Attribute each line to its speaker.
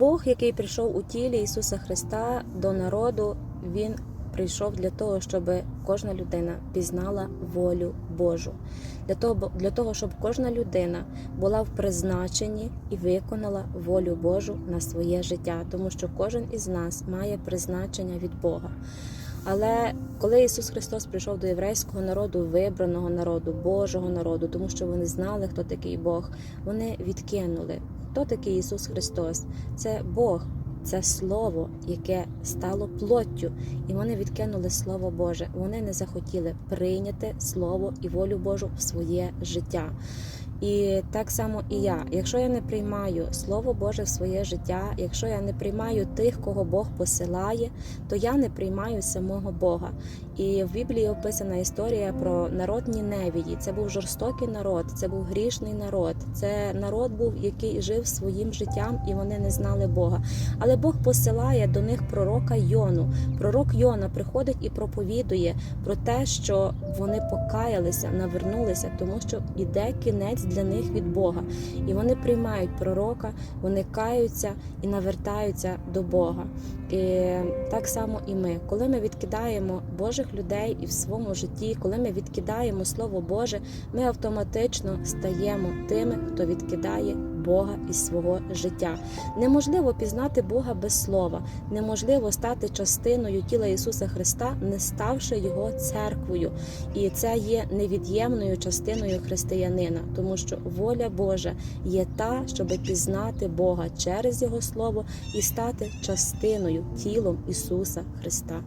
Speaker 1: Бог, який прийшов у тілі Ісуса Христа до народу, Він прийшов для того, щоб кожна людина пізнала волю Божу. Для того, для того, щоб кожна людина була в призначенні і виконала волю Божу на своє життя, тому що кожен із нас має призначення від Бога. Але коли Ісус Христос прийшов до єврейського народу, вибраного народу, Божого народу, тому що вони знали, хто такий Бог, вони відкинули, хто такий Ісус Христос. Це Бог, це Слово, яке стало плоттю, і вони відкинули Слово Боже. Вони не захотіли прийняти Слово і волю Божу в своє життя. І так само і я. Якщо я не приймаю Слово Боже в своє життя, якщо я не приймаю тих, кого Бог посилає, то я не приймаю самого Бога. І в Біблії описана історія про народ Ніневії. Це був жорстокий народ, це був грішний народ. Це народ був, який жив своїм життям, і вони не знали Бога. Але Бог посилає до них пророка Йону. Пророк Йона приходить і проповідує про те, що вони покаялися, навернулися, тому що іде кінець для них від Бога. І вони приймають пророка, вони каються і навертаються до Бога. І так само і ми, коли ми відкидаємо Божих людей і в своєму житті, коли ми відкидаємо Слово Боже, ми автоматично стаємо тими, хто відкидає Бога із свого життя. Неможливо пізнати Бога без слова, неможливо стати частиною тіла Ісуса Христа, не ставши Його церквою. І це є невід'ємною частиною християнина, тому що воля Божа є та, щоб пізнати Бога через Його Слово і стати частиною тілом Ісуса Христа.